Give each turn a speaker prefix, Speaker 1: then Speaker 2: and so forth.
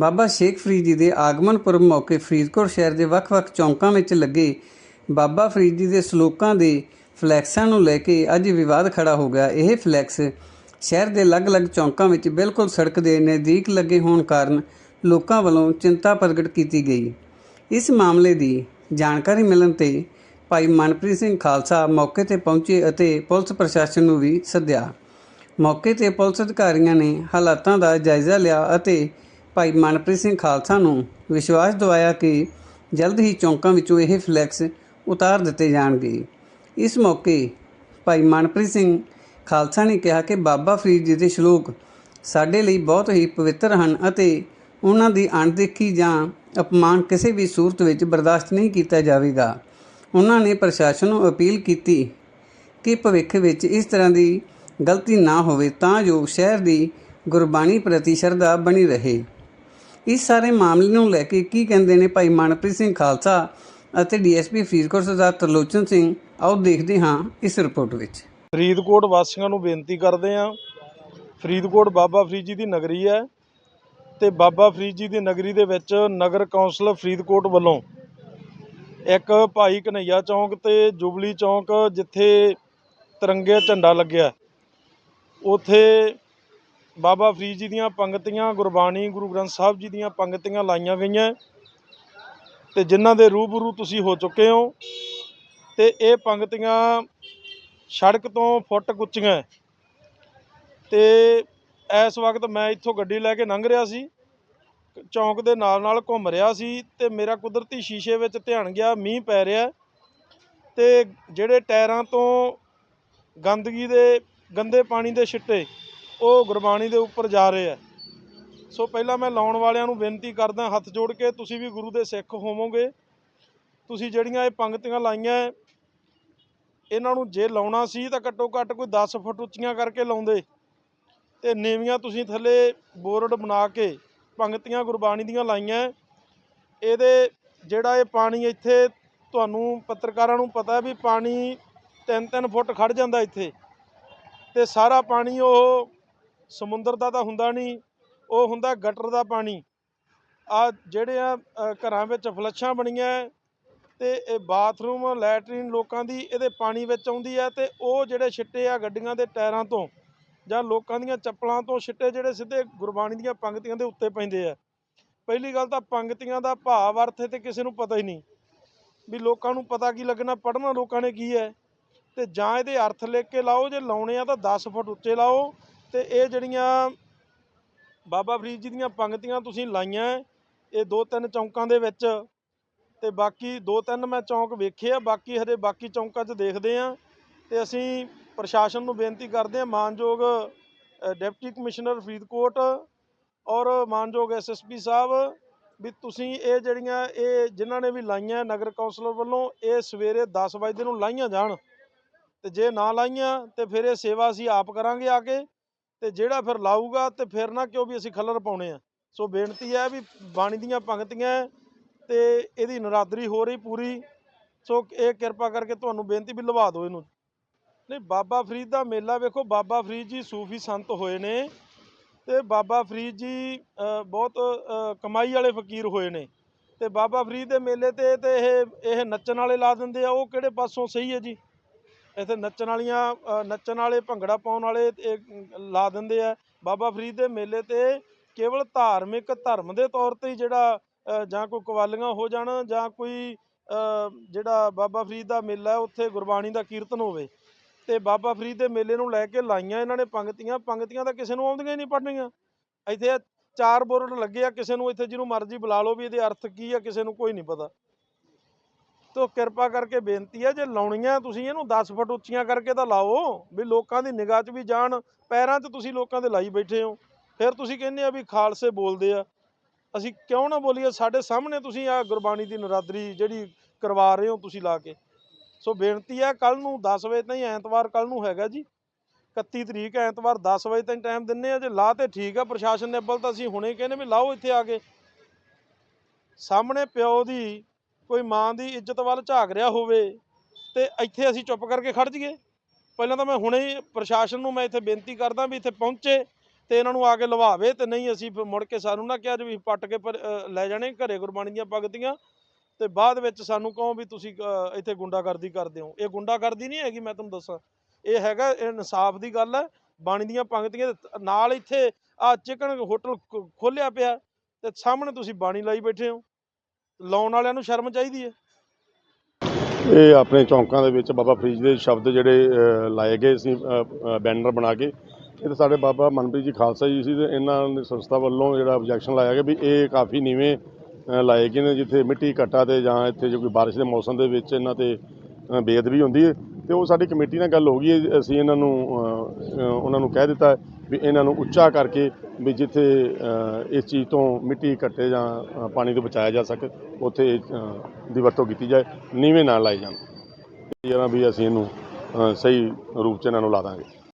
Speaker 1: ਬਾਬਾ ਸ਼ੇਖ ਫਰੀਦ ਜੀ ਦੇ ਆਗਮਨ ਪੁਰਬ ਮੌਕੇ ਫਰੀਦਕੋਟ ਸ਼ਹਿਰ ਦੇ ਵੱਖ-ਵੱਖ ਚੌਂਕਾਂ ਵਿੱਚ ਲੱਗੇ ਬਾਬਾ ਫਰੀਦ ਜੀ ਦੇ ਸ਼ਲੋਕਾਂ ਦੇ ਫਲੈਕਸਾਂ ਨੂੰ ਲੈ ਕੇ ਅੱਜ ਵਿਵਾਦ ਖੜਾ ਹੋ ਗਿਆ। ਇਹ ਫਲੈਕਸ ਸ਼ਹਿਰ ਦੇ ਅਲੱਗ-ਅਲੱਗ ਚੌਂਕਾਂ ਵਿੱਚ ਬਿਲਕੁਲ ਸੜਕ ਦੇ ਨਜ਼ਦੀਕ ਲੱਗੇ ਹੋਣ ਕਾਰਨ ਲੋਕਾਂ ਵੱਲੋਂ ਚਿੰਤਾ ਪ੍ਰਗਟ ਕੀਤੀ ਗਈ। ਇਸ ਮਾਮਲੇ ਦੀ ਜਾਣਕਾਰੀ ਮਿਲਣ ਤੇ ਭਾਈ ਮਨਪ੍ਰੀਤ ਸਿੰਘ ਖਾਲਸਾ ਮੌਕੇ ਤੇ ਪਹੁੰਚੇ ਅਤੇ ਪੁਲਿਸ ਪ੍ਰਸ਼ਾਸਨ ਨੂੰ ਵੀ ਸੱਦਿਆ। ਮੌਕੇ ਤੇ ਪੁਲਿਸ ਅਧਿਕਾਰੀਆਂ ਨੇ ਹਾਲਾਤਾਂ ਦਾ ਜਾਇਜ਼ਾ ਲਿਆ ਅਤੇ ਭਾਈ ਮਨਪ੍ਰੀਤ ਸਿੰਘ ਖਾਲਸਾ ਨੂੰ ਵਿਸ਼ਵਾਸ ਦਿਵਾਇਆ ਕਿ ਜਲਦ ਹੀ ਚੌਂਕਾਂ ਵਿੱਚੋਂ ਇਹ ਫਲੈਕਸ ਉਤਾਰ ਦਿੱਤੇ ਜਾਣਗੇ। ਇਸ ਮੌਕੇ ਭਾਈ ਮਨਪ੍ਰੀਤ ਸਿੰਘ ਖਾਲਸਾ ਨੇ ਕਿਹਾ ਕਿ ਬਾਬਾ ਫਰੀਦ ਜੀ ਦੇ ਸ਼ਲੋਕ ਸਾਡੇ ਲਈ ਬਹੁਤ ਹੀ ਪਵਿੱਤਰ ਹਨ ਅਤੇ ਉਹਨਾਂ ਦੀ ਅਣਦੇਖੀ ਜਾਂ ਅਪਮਾਨ ਕਿਸੇ ਵੀ ਸੂਰਤ ਵਿੱਚ ਬਰਦਾਸ਼ਤ ਨਹੀਂ ਕੀਤਾ ਜਾਵੇਗਾ। ਉਹਨਾਂ ਨੇ ਪ੍ਰਸ਼ਾਸਨ ਨੂੰ ਅਪੀਲ ਕੀਤੀ ਕਿ ਭਵਿੱਖ ਵਿੱਚ ਇਸ ਤਰ੍ਹਾਂ ਦੀ ਗਲਤੀ ਨਾ ਹੋਵੇ ਤਾਂ ਜੋ ਸ਼ਹਿਰ ਦੀ ਗੁਰਬਾਣੀ ਪ੍ਰਤੀ ਸ਼ਰਧਾ ਬਣੀ ਰਹੇ। ਇਸ ਸਾਰੇ ਮਾਮਲੇ ਨੂੰ ਲੈ ਕੇ ਕੀ ਕਹਿੰਦੇ ਨੇ ਭਾਈ ਮਨਪ੍ਰੀਤ ਸਿੰਘ ਖਾਲਸਾ ਅਤੇ ਡੀਐਸਪੀ ਫਰੀਦਕੋਟ ਸਰਦਾਰ ਤਰਲੋਚਨ ਸਿੰਘ। ਆਓ ਦੇਖਦੇ ਹਾਂ ਇਸ ਰਿਪੋਰਟ ਵਿੱਚ।
Speaker 2: ਫਰੀਦਕੋਟ ਵਾਸੀਆਂ ਨੂੰ ਬੇਨਤੀ ਕਰਦੇ ਹਾਂ, ਫਰੀਦਕੋਟ ਬਾਬਾ ਫਰੀਦ ਜੀ ਦੀ ਨਗਰੀ ਹੈ ਤੇ ਬਾਬਾ ਫਰੀਦ ਜੀ ਦੀ ਨਗਰੀ ਦੇ ਵਿੱਚ ਨਗਰ ਕੌਂਸਲ ਫਰੀਦਕੋਟ ਵੱਲੋਂ ਇੱਕ ਭਾਈ ਕਨਈਆ ਚੌਂਕ ਤੇ ਜੁਬਲੀ ਚੌਂਕ ਜਿੱਥੇ ਤਿਰੰਗੇ ਝੰਡਾ ਲੱਗਿਆ। ਉਥੇ ਬਾਬਾ ਫਰੀਦ ਜੀ ਦੀਆਂ ਪੰਗਤੀਆਂ, ਗੁਰਬਾਣੀ, ਗੁਰੂ ਗ੍ਰੰਥ ਸਾਹਿਬ ਜੀ ਦੀਆਂ ਪੰਗਤੀਆਂ ਲਾਈਆਂ ਗਈਆਂ ਤੇ ਜਿਨ੍ਹਾਂ ਦੇ ਰੂਬਰੂ ਤੁਸੀਂ ਹੋ ਚੁੱਕੇ ਹੋ, ਤੇ ਇਹ ਪੰਗਤੀਆਂ ਸੜਕ ਤੋਂ ਫੁੱਟ ਕੁੱਚੀਆਂ ਹੈ। ਤੇ ਇਸ ਵਕਤ ਮੈਂ ਇੱਥੋਂ ਗੱਡੀ ਲੈ ਕੇ ਲੰਘ ਰਿਹਾ ਸੀ, ਚੌਂਕ ਦੇ ਨਾਲ ਨਾਲ ਘੁੰਮ ਰਿਹਾ ਸੀ, ਤੇ ਮੇਰਾ ਕੁਦਰਤੀ ਸ਼ੀਸ਼ੇ ਵਿੱਚ ਧਿਆਨ ਗਿਆ, ਮੀਂਹ ਪੈ ਰਿਹਾ ਤੇ ਜਿਹੜੇ ਟਾਇਰਾਂ ਤੋਂ ਗੰਦਗੀ ਦੇ, ਗੰਦੇ ਪਾਣੀ ਦੇ ਛਿੱਟੇ ਉਹ ਗੁਰਬਾਣੀ ਦੇ ਉੱਪਰ ਜਾ ਰਹੇ ਆ। ਸੋ ਪਹਿਲਾਂ ਮੈਂ ਲਾਉਣ ਵਾਲਿਆਂ ਨੂੰ ਬੇਨਤੀ ਕਰਦਾ, ਹੱਥ ਜੋੜ ਕੇ ਤੁਸੀਂ ਵੀ ਗੁਰੂ ਦੇ ਸਿੱਖ ਹੋਵੋਗੇ। ਤੁਸੀਂ ਜਿਹੜੀਆਂ ਇਹ ਪੰਗਤੀਆਂ ਲਾਈਆਂ ਇਹਨਾਂ ਨੂੰ ਜੇ ਲਾਉਣਾ ਸੀ ਤਾਂ ਘੱਟੋ ਘੱਟ ਕੋਈ 10 ਫੁੱਟ ਉੱਚੀਆਂ ਕਰਕੇ ਲਾਉਂਦੇ। ਤੇ ਨੀਵੀਆਂ ਤੁਸੀਂ ਥੱਲੇ ਬੋਰਡ ਬਣਾ ਕੇ ਪੰਗਤੀਆਂ ਗੁਰਬਾਣੀ ਦੀਆਂ ਲਾਈਆਂ ਇਹਦੇ ਜਿਹੜਾ ਇਹ ਪਾਣੀ ਇੱਥੇ ਤੁਹਾਨੂੰ ਪੱਤਰਕਾਰਾਂ ਨੂੰ ਪਤਾ ਵੀ ਪਾਣੀ 3-3 ਫੁੱਟ ਖੜ ਜਾਂਦਾ ਇੱਥੇ। ਤੇ ਸਾਰਾ ਪਾਣੀ ਉਹ ਸਮੁੰਦਰ ਦਾ ਤਾਂ ਹੁੰਦਾ ਨਹੀਂ ਉਹ ਹੁੰਦਾ ਗਟਰ ਦਾ ਪਾਣੀ। ਆ ਜਿਹੜੇ ਆ ਘਰਾਂ ਵਿੱਚ ਫਲੱਸ਼ਾਂ ਬਣੀਆਂ ਹੈ, ਤੇ ਇਹ ਬਾਥਰੂਮ ਲੈਟਰੀਨ ਲੋਕਾਂ ਦੀ ਇਹਦੇ ਪਾਣੀ ਵਿੱਚ ਆਉਂਦੀ ਹੈ ਤੇ ਉਹ ਜਿਹੜੇ ਛਿੱਟੇ ਆ ਗੱਡੀਆਂ ਦੇ ਟਾਇਰਾਂ ਤੋਂ ਜਾਂ ਲੋਕਾਂ ਦੀਆਂ ਚੱਪਲਾਂ ਤੋਂ ਛਿੱਟੇ ਜਿਹੜੇ ਸਿੱਧੇ ਗੁਰਬਾਣੀ ਦੀਆਂ ਪੰਗਤੀਆਂ ਦੇ ਉੱਤੇ ਪੈਂਦੇ ਆ ਪਹਿਲੀ ਗੱਲ ਤਾਂ ਪੰਗਤੀਆਂ ਦਾ ਭਾਵ ਅਰਥ ਤੇ ਕਿਸੇ ਨੂੰ ਪਤਾ ਹੀ ਨਹੀਂ ਵੀ ਲੋਕਾਂ ਨੂੰ ਪਤਾ ਕੀ ਲੱਗਣਾ ਪੜ੍ਹਨਾ ਲੋਕਾਂ ਨੇ ਕੀ ਹੈ ਤੇ ਜਾਂ ਇਹਦੇ ਅਰਥ ਲਿਖ ਕੇ ਲਾਓ ਜੇ ਲਾਉਣੇ ਆ ਤਾਂ 10 ਫੁੱਟ ਉੱਚੇ ਲਾਓ ਤੇ ਇਹ ਜਿਹੜੀਆਂ ਬਾਬਾ ਫਰੀਦ ਜੀ ਦੀਆਂ ਪੰਗਤੀਆਂ ਤੁਸੀਂ ਲਾਈਆਂ ਹੈ, ਇਹ ਦੋ ਤਿੰਨ ਚੌਂਕਾਂ ਦੇ ਵਿੱਚ ਤੇ ਬਾਕੀ ਦੋ ਤਿੰਨ ਮੈਂ ਚੌਂਕ ਵੇਖੇ ਆ ਬਾਕੀ ਹਰੇ ਬਾਕੀ ਚੌਂਕਾਂ 'ਚ ਦੇਖਦੇ ਆ ਤੇ ਅਸੀਂ ਪ੍ਰਸ਼ਾਸਨ ਨੂੰ ਬੇਨਤੀ ਕਰਦੇ ਆ ਮਾਨਯੋਗ ਡਿਪਟੀ ਕਮਿਸ਼ਨਰ ਫਰੀਦਕੋਟ ਔਰ ਮਾਨਯੋਗ ਐਸਐਸਪੀ ਸਾਹਿਬ ਵੀ ਤੁਸੀਂ ਇਹ ਜਿਹੜੀਆਂ ਇਹ ਜਿਨ੍ਹਾਂ ਨੇ ਵੀ ਲਾਈਆਂ ਨਗਰ ਕੌਂਸਲਰ ਵੱਲੋਂ ਇਹ ਸਵੇਰੇ 10 ਵਜੇ ਨੂੰ ਲਾਈਆਂ ਜਾਣ ਤੇ ਜੇ ਨਾ ਲਾਈਆਂ ਤੇ ਫਿਰ ਇਹ ਸੇਵਾ ਅਸੀਂ ਆਪ ਕਰਾਂਗੇ ਆ ਕੇ। ਤੇ ਜਿਹੜਾ ਫਿਰ ਲਾਊਗਾ ਤੇ ਫਿਰ ਨਾ ਕਿਉਂ ਵੀ ਅਸੀਂ ਖੱਲਰ ਪਾਉਣੇ ਆ। ਸੋ ਬੇਨਤੀ ਹੈ ਵੀ ਬਾਣੀ ਦੀਆਂ ਪੰਗਤੀਆਂ ਹੈ ਤੇ ਇਹਦੀ ਨਰਾਦਰੀ ਹੋ ਰਹੀ ਪੂਰੀ। ਸੋ ਇਹ ਕਿਰਪਾ ਕਰਕੇ ਤੁਹਾਨੂੰ ਬੇਨਤੀ ਵੀ ਲਵਾ ਦਿਓ ਇਹਨੂੰ। ਨਹੀਂ, ਬਾਬਾ ਫਰੀਦ ਦਾ ਮੇਲਾ ਵੇਖੋ। ਬਾਬਾ ਫਰੀਦ ਜੀ ਸੂਫੀ ਸੰਤ ਹੋਏ ਨੇ ਤੇ ਬਾਬਾ ਫਰੀਦ ਜੀ ਬਹੁਤ ਕਮਾਈ ਵਾਲੇ ਫਕੀਰ ਹੋਏ ਨੇ। ਤੇ ਬਾਬਾ ਫਰੀਦ ਦੇ ਮੇਲੇ ਤੇ ਤੇ ਇਹ ਇਹ ਨੱਚਣ ਵਾਲੇ ਲਾ ਦਿੰਦੇ ਆ। ਉਹ ਕਿਹੜੇ ਪਾਸੋਂ? ਸਹੀ ਹੈ ਜੀ। ਇੱਥੇ ਨੱਚਣ ਵਾਲੀਆਂ ਨੱਚਣ ਵਾਲੇ ਭੰਗੜਾ ਪਾਉਣ ਵਾਲੇ ਇਹ ਲਾ ਦਿੰਦੇ ਆ। ਬਾਬਾ ਫਰੀਦ ਦੇ ਮੇਲੇ ਤੇ ਕੇਵਲ ਧਾਰਮਿਕ ਧਰਮ ਦੇ ਤੌਰ ਤੇ ਜਿਹੜਾ ਜਾਂ ਕੋਈ ਕਵਾਲੀਆਂ ਹੋ ਜਾਣ ਜਾਂ ਕੋਈ ਜਿਹੜਾ ਬਾਬਾ ਫਰੀਦ ਦਾ ਮੇਲਾ ਉੱਥੇ ਗੁਰਬਾਣੀ ਦਾ ਕੀਰਤਨ ਹੋਵੇ। ਤੇ ਬਾਬਾ ਫਰੀਦ ਦੇ ਮੇਲੇ ਨੂੰ ਲੈ ਕੇ ਲਾਈਆਂ ਇਹਨਾਂ ਨੇ ਪੰਗਤੀਆਂ ਪੰਗਤੀਆਂ ਤਾਂ ਕਿਸੇ ਨੂੰ ਆਉਂਦੀਆਂ ਹੀ ਨਹੀਂ ਪੜ੍ਹਨੀਆਂ। ਇੱਥੇ ਚਾਰ ਬੋਰਡ ਲੱਗੇ ਆ, ਕਿਸੇ ਨੂੰ ਇੱਥੇ ਜਿਹਨੂੰ ਮਰਜ਼ੀ ਬੁਲਾ ਲਓ ਵੀ ਇਹਦੇ ਅਰਥ ਕੀ ਆ, ਕਿਸੇ ਨੂੰ ਕੋਈ ਨਹੀਂ ਪਤਾ। ਤੋ ਕਿਰਪਾ ਕਰਕੇ ਬੇਨਤੀ ਹੈ, ਜੇ ਲਾਉਣੀਆਂ ਤੁਸੀਂ ਇਹਨੂੰ 10 ਫੁੱਟ ਉੱਚੀਆਂ ਕਰਕੇ ਤਾਂ ਲਾਓ, ਵੀ ਲੋਕਾਂ ਦੀ ਨਿਗਾਹ 'ਚ ਵੀ ਜਾਣ, ਪੈਰਾਂ 'ਚ ਤੁਸੀਂ ਲੋਕਾਂ ਦੇ ਲਾਈ ਬੈਠੇ ਹੋ। ਫਿਰ ਤੁਸੀਂ ਕਹਿੰਦੇ ਆ ਵੀ ਖਾਲਸੇ ਬੋਲਦੇ ਆ। ਅਸੀਂ ਕਿਉਂ ਨਾ ਬੋਲੀਏ, ਸਾਡੇ ਸਾਹਮਣੇ ਤੁਸੀਂ ਆ ਗੁਰਬਾਣੀ ਦੀ ਨਰਾਦਰੀ ਜਿਹੜੀ ਕਰਵਾ ਰਹੇ ਹੋ ਤੁਸੀਂ ਲਾ ਕੇ। ਸੋ ਬੇਨਤੀ ਹੈ, ਕੱਲ ਨੂੰ 10 ਵਜੇ ਤਾਈਂ ਐਤਵਾਰ ਕੱਲ ਨੂੰ ਹੈਗਾ ਜੀ। 31 ਤਰੀਕ ਐਤਵਾਰ 10 ਵਜੇ ਤਾਈਂ ਟਾਈਮ ਦਿੰਨੇ ਆ, ਜੇ ਲਾ ਤੇ ਠੀਕ ਆ, ਪ੍ਰਸ਼ਾਸਨ ਨੇ ਅੱਬਲ ਤਾਂ ਅਸੀਂ ਹੁਣੇ ਕਹਿੰਦੇ ਵੀ ਲਾਓ ਇੱਥੇ ਆ ਕੇ। ਸਾਹਮਣੇ ਪਿਓ ਦੀ ਕੋਈ ਮਾਂ ਦੀ ਇੱਜ਼ਤ ਵੱਲ ਝਾਕ ਰਿਹਾ ਹੋਵੇ ਤੇ ਇੱਥੇ ਅਸੀਂ ਚੁੱਪ ਕਰਕੇ ਖੜ ਜਾਈਏ। ਪਹਿਲਾਂ ਤਾਂ ਮੈਂ ਹੁਣੇ ਹੀ ਪ੍ਰਸ਼ਾਸਨ ਨੂੰ ਮੈਂ ਇੱਥੇ ਬੇਨਤੀ ਕਰਦਾ ਵੀ ਇੱਥੇ ਪਹੁੰਚੇ ਤੇ ਇਹਨਾਂ ਨੂੰ ਆ ਕੇ ਲਵਾਵੇ ਤੇ ਨਹੀਂ ਅਸੀਂ ਫਿਰ ਮੁੜ ਕੇ ਸਾਨੂੰ ਨਾ ਕਿਹਾ ਜੀ ਵੀ ਪੱਟ ਕੇ ਪਰ- ਲੈ ਜਾਣੇ, ਘਰੇ ਗੁਰਬਾਣੀ ਦੀਆਂ ਪਗਤੀਆਂ ਤੇ ਬਾਅਦ ਵਿੱਚ ਸਾਨੂੰ ਕਹੋ ਵੀ ਤੁਸੀਂ ਇੱਥੇ ਗੁੰਡਾਗਰਦੀ ਕਰਦੇ ਹੋ। ਇਹ ਗੁੰਡਾਗਰਦੀ ਨਹੀਂ ਹੈਗੀ, ਮੈਂ ਤੁਹਾਨੂੰ ਦੱਸਾਂ। ਇਹ ਹੈਗਾ, ਇਹ ਇਨਸਾਫ ਦੀ ਗੱਲ ਹੈ। ਬਾਣੀ ਦੀਆਂ ਪੰਕਤੀਆਂ ਤੇ, ਨਾਲ ਇੱਥੇ ਆ ਚਿਕਨ ਹੋਟਲ ਖੋਲਿਆ ਪਿਆ ਤੇ ਸਾਹਮਣੇ ਤੁਸੀਂ ਬਾਣੀ ਲਾਈ ਬੈਠੇ ਹੋ। ਲਾਉਣ ਵਾਲਿਆਂ ਨੂੰ ਸ਼ਰਮ ਚਾਹੀਦੀ ਹੈ?
Speaker 3: ਇਹ ਆਪਣੇ ਚੌਂਕਾਂ ਦੇ ਵਿੱਚ ਬਾਬਾ ਫਰੀਦ ਦੇ ਸ਼ਬਦ ਜਿਹੜੇ ਲਾਏ ਗਏ ਸੀ ਬੈਨਰ ਬਣਾ ਕੇ। ਇਹ ਤਾਂ ਸਾਡੇ ਬਾਬਾ ਮਨਪ੍ਰੀਤ ਜੀ ਖਾਲਸਾ ਜੀ ਸੀ ਤੇ ਇਹਨਾਂ ਨੇ ਸੰਸਥਾ ਵੱਲੋਂ ਜਿਹੜਾ ਆਬਜੈਕਸ਼ਨ ਲਾਇਆ ਗਿਆ ਵੀ ਇਹ ਕਾਫੀ ਨੀਵੇਂ ਲਾਏ ਗਏ ਨੇ ਜਿੱਥੇ ਮਿੱਟੀ ਘੱਟਾ ਤੇ ਜਾਂ ਇੱਥੇ ਜੋ ਕੋਈ ਬਾਰਿਸ਼ ਦੇ ਮੌਸਮ ਦੇ ਵਿੱਚ ਇਹਨਾਂ ਤੇ ਅ, ਬੇਅਦਬੀ ਹੁੰਦੀ ਹੈ। ਤੇ ਉਹ ਸਾਡੀ ਕਮੇਟੀ ਨਾਲ ਗੱਲ ਹੋ ਗਈ ਹੈ ਅਸੀਂ ਇਹਨਾਂ ਨੂੰ ਉਹਨਾਂ ਨੂੰ ਕਹਿ ਦਿੱਤਾ ਵੀ ਇਹਨਾਂ ਨੂੰ ਉੱਚਾ ਕਰਕੇ ਵੀ ਜਿੱਥੇ ਇਸ ਚੀਜ਼ ਤੋਂ ਮਿੱਟੀ ਘੱਟੇ ਜਾਂ ਪਾਣੀ ਤੋਂ ਬਚਾਇਆ ਜਾ ਸਕੇ ਉੱਥੇ ਅ, ਦੀ ਵਰਤੋਂ ਕੀਤੀ ਜਾਏ ਨੀਵੇਂ ਨਾ ਲਾਏ ਜਾਣ। ਜਿਹੜਾ ਵੀ ਅਸੀਂ ਇਹਨੂੰ ਸਹੀ ਰੂਪ ਚ ਇਹਨਾਂ ਨੂੰ ਲਾ ਦਾਂਗੇ।